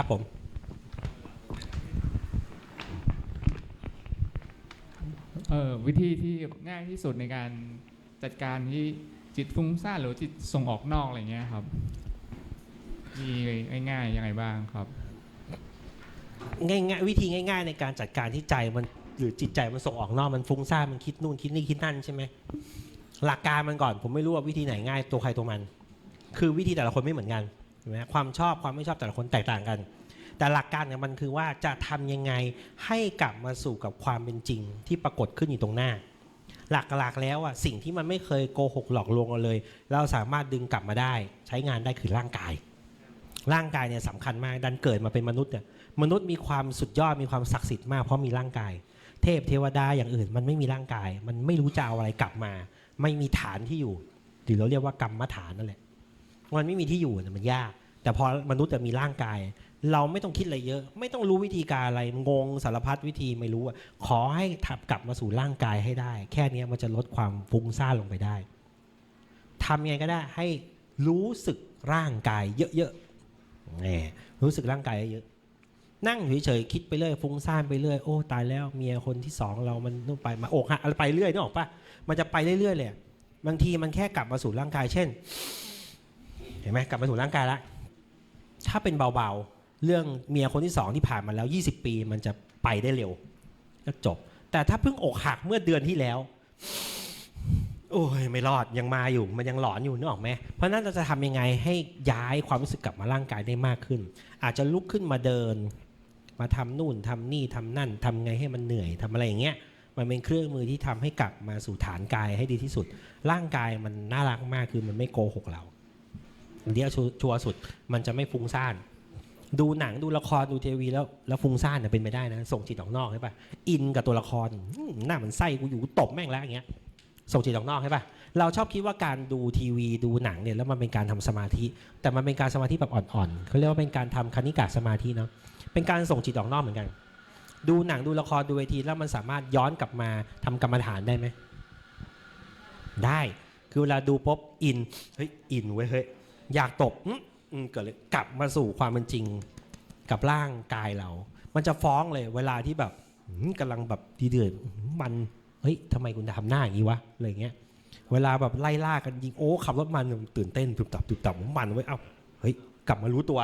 ครับผมเอ่อวิธีที่ง่ายที่สุดในการจัดการที่จิตฟุ้งซ่านหรือจิตส่งออกนอกอะไรเงี้ยครับ มีง่ายๆยังไงบ้างครับ ง่ายๆวิธีง่าย ๆ ในการจัดการที่ใจมันหรือจิตใจมันส่งออกนอกมันฟุ้งซ่านมันคิดนู่นคิดนี่คิดนั่นใช่ไหมหลักการมันก่อนผมไม่รู้ว่าวิธีไหนง่ายตัวใครตัวมัน คือวิธีแต่ละคนไม่เหมือนกันเห็น ไหมความชอบความไม่ชอบแต่ละคนแตกต่างกัน แต่หลักการเนี่ยมันคือว่าจะทำยังไงให้กลับมาสู่กับความเป็นจริงที่ปรากฏขึ้นอยู่ตรงหน้า หลักๆแล้วอะสิ่งที่มันไม่เคยโกหกหลอกลวงเราเลย เราสามารถดึงกลับมาได้ ใช้งานได้คือร่างกาย ร่างกายเนี่ยสำคัญมากดันเกิดมาเป็นมนุษย์เนี่ยมนุษย์มีความสุดยอดมีความศักดิ์สิทธิ์มากเพราะมีร่างกาย เทพเทวดาอย่างอื่น มันไม่มีร่างกาย มันไม่รู้จะเอาอะไรกลับมา ไม่มีฐานที่อยู่หรือเราเรียกว่ากรรมฐานนั่นแหละ มันไม่มีที่อยู่เนี่ยมันยาก แต่พอมนุษย์จะมีร่างกาย เราไม่ต้องคิดอะไรเยอะ ไม่ต้องรู้วิธีการอะไรงงสารพัดวิธีไม่รู้อะขอให้ทับกลับมาสู่ร่างกายให้ได้ แค่นี้มันจะลดความฟุ้งซ่านลงไปได้ทำยังไงก็ได้ให้รู้สึกร่างกายเยอะๆแหมรู้สึกร่างกายเยอะนั่งเฉยๆคิดไปเรื่อยฟุ้งซ่านไปเรื่อยโอ้ตายแล้วเมียคนที่สองเรามันนู่นไปมาอกหักอะไรไปเรื่อยนึกออกปะมันจะไปเรื่อยๆเลยบางทีมันแค่กลับมาสู่ร่างกายเช่น เห็นไหมกลับมาสู่ร่างกายละถ้าเป็นเบาๆ เรื่องเมียคนที่สองที่ผ่านมาแล้ว 20 ปีมันจะไปได้เร็ว ก็จบ แต่ถ้าเพิ่งอกหักเมื่อเดือนที่แล้ว โอ้ยไม่รอดยังมาอยู่ มันยังหลอนอยู่นึกออกไหมเพราะฉะนั้นเราจะทำยังไงให้ย้ายความรู้สึกกลับมาร่างกายได้มากขึ้น อาจจะลุกขึ้นมาเดิน มาทำนู่นทำนี่ทำนั่นทำไงให้มันเหนื่อยทำอะไรอย่างเงี้ยมันเป็นเครื่องมือที่ทำให้กลับมาสู่ฐานกายให้ดีที่สุด ร่างกายมันน่ารักมากคือมันไม่โกหกเรา อันเดียวชัวร์สุดมันจะไม่ฟุ้งซ่านดูหนังดูละครดูทีวีแล้วแล้วฟุ้งซ่านเนี่ยเป็นไปได้นะ ส่งจิตออกนอกใช่ปะอินกับตัวละครหน้ามันไส้กูอยู่ตบแม่งแล้วอย่างเงี้ยส่งจิตออกนอกใช่ปะเราชอบคิดว่าการดูทีวีดูหนังเนี่ยแล้วมันเป็นการทำสมาธิ แต่มันเป็นการสมาธิแบบอ่อนๆเขาเรียกว่าเป็นการทำคณิกะสมาธิเนาะเป็นการส่งจิตออกนอกเหมือนกัน ดูหนังดูละครดูเวทีแล้วมันสามารถย้อนกลับมาทำกรรมฐานได้ไหมได้คือเวลาดูปุ๊บอินเฮ้ยอินเว้ยเฮ้ย อยากตบอืมเกิดเลยกลับมาสู่ความเป็นจริงกับร่างกายเรา มันจะฟ้องเลยเวลาที่แบบอืมกำลังแบบดีเดือดอืมมันเฮ้ยทำไมคุณทำหน้าอย่างนี้วะอะไรเงี้ย เวลาแบบไล่ล่ากันยิงโอ้ขับรถมันตื่นเต้นตุบตับตุบตับมันไว้ยเอ้าเฮ้ยกลับมารู้ตัว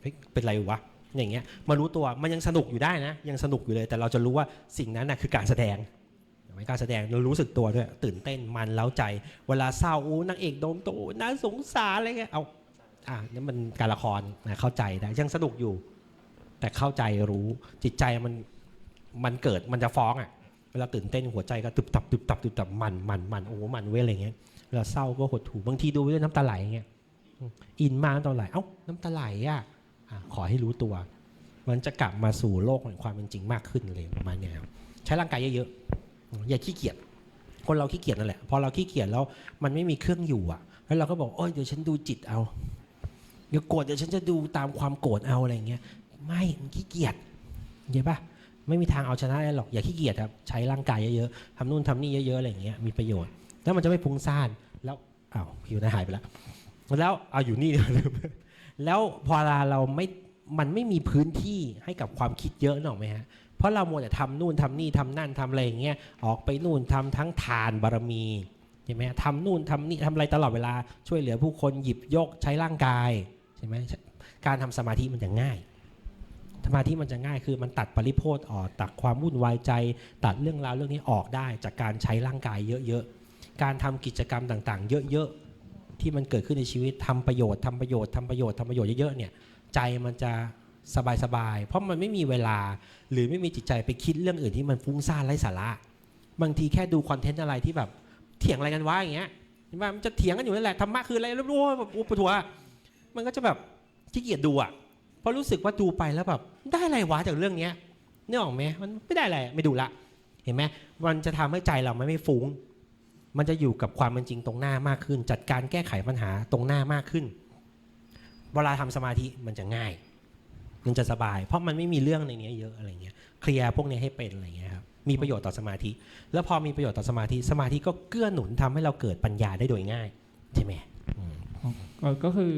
เฮ้ยเป็นไรวะอย่างเงี้ยมารู้ตัวมันยังสนุกอยู่ได้นะ ยังสนุกอยู่เลย แต่เราจะรู้ว่าสิ่งนั้นนะคือการแสดง ไม่กล้าแสดงเรารู้สึกตัวด้วยตื่นเต้นมันเล้าใจ เวลาเศร้าอู้นางเอกโดนโตน่าสงสารอะไรเงี้ยเอาอะนี่มันการละครนะเข้าใจได้ยังสนุกอยู่ แต่เข้าใจรู้จิตใจมันมันเกิดมันจะฟ้องอะเวลาตื่นเต้นหัวใจก็ตึบตับตึบตับตึบตับมันมันมันโอ้มันเว้ยอะไรเงี้ยเวลาเศร้าก็หดหู่บางทีดูด้วยน้ำตาไหลเงี้ยอินมากน้ำตาไหลเอ้าน้ำตาไหลอะขอให้รู้ตัว มันจะกลับมาสู่โลกแห่งความเป็นจริงมากขึ้นเลยประมาณนี้ครับใช้ร่างกายเยอะๆ อย่าขี้เกียจคนเราขี้เกียจนั่นแหละ พอเราขี้เกียจแล้วมันไม่มีเครื่องอยู่อะ แล้วเราก็บอกโอ้ยเดี๋ยวฉันดูจิตเอาเดี๋ยวโกรธเดี๋ยวฉันจะดูตามความโกรธเอาอะไรเงี้ย ไม่มันขี้เกียจเห็นปะไม่มีทางเอาชนะได้หรอกอย่าขี้เกียจครับใช้ร่างกายเยอะๆทำนู่นทำนี่เยอะๆอะไรเงี้ยมีประโยชน์ แล้วมันจะไม่ฟุ้งซ่านแล้วอ้าวผิวหน้าหายไปแล้วแล้วเอาอยู่นี่แล้วพอเวลาเราไม่มันไม่มีพื้นที่ให้กับความคิดเยอะหรอกไหมฮะ เพราะเราโมวแต่ทำนู่นทำนี่ทำนั่นทำอะไรอย่างเงี้ยออกไปนู่นทำทั้งทานบารมีใช่ไหมทำนู่นทำนี่ทำอะไรตลอดเวลาช่วยเหลือผู้คนหยิบยกใช้ร่างกายใช่ไหมการทำสมาธิมันจะง่ายสมาธิมันจะง่ายคือมันตัดปริโพธออกตัดความวุ่นวายใจ ตัดเรื่องราวเรื่องนี้ออกได้จากการใช้ร่างกายเยอะๆ การทำกิจกรรมต่างๆ เยอะๆ ที่มันเกิดขึ้นในชีวิตทำประโยชน์ทำประโยชน์ทำประโยชน์ทำประโยชน์เยอะๆเนี่ยใจมันจะ สบายๆ เพราะมันไม่มีเวลาหรือไม่มีจิตใจไปคิดเรื่องอื่นที่มันฟุ้งซ่านไร้สาระ บางทีแค่ดูคอนเทนต์อะไรที่แบบเถียงอะไรกันวะอย่างเงี้ยเห็นปะมันจะเถียงกันอยู่นั่นแหละธรรมะคืออะไรแล้รู้ว่าแบบอุปถัวมันก็จะแบบขี้เกียจดูอะเพราะรู้สึกว่าดูไปแล้วแบบได้อะไรวะจากเรื่องเนี้ยนึกออกไหมมันไม่ได้อะไรไม่ดูละ เห็นไหมมันจะทำให้ใจเราไม่ไม่ฟุ้ง มันจะอยู่กับความเป็นจริงตรงหน้ามากขึ้น จัดการแก้ไขปัญหาตรงหน้ามากขึ้น เวลาทำสมาธิมันจะง่าย มันจะสบาย เพราะมันไม่มีเรื่องในนี้เยอะอะไรเงี้ยเคลียร์พวกนี้ให้เป็นอะไรเงี้ยครับมีประโยชน์ต่อสมาธิ แล้วพอมีประโยชน์ต่อสมาธิสมาธิก็เกื้อหนุนทำให้เราเกิดปัญญาได้โดยง่าย ใช่ไหมก็คือ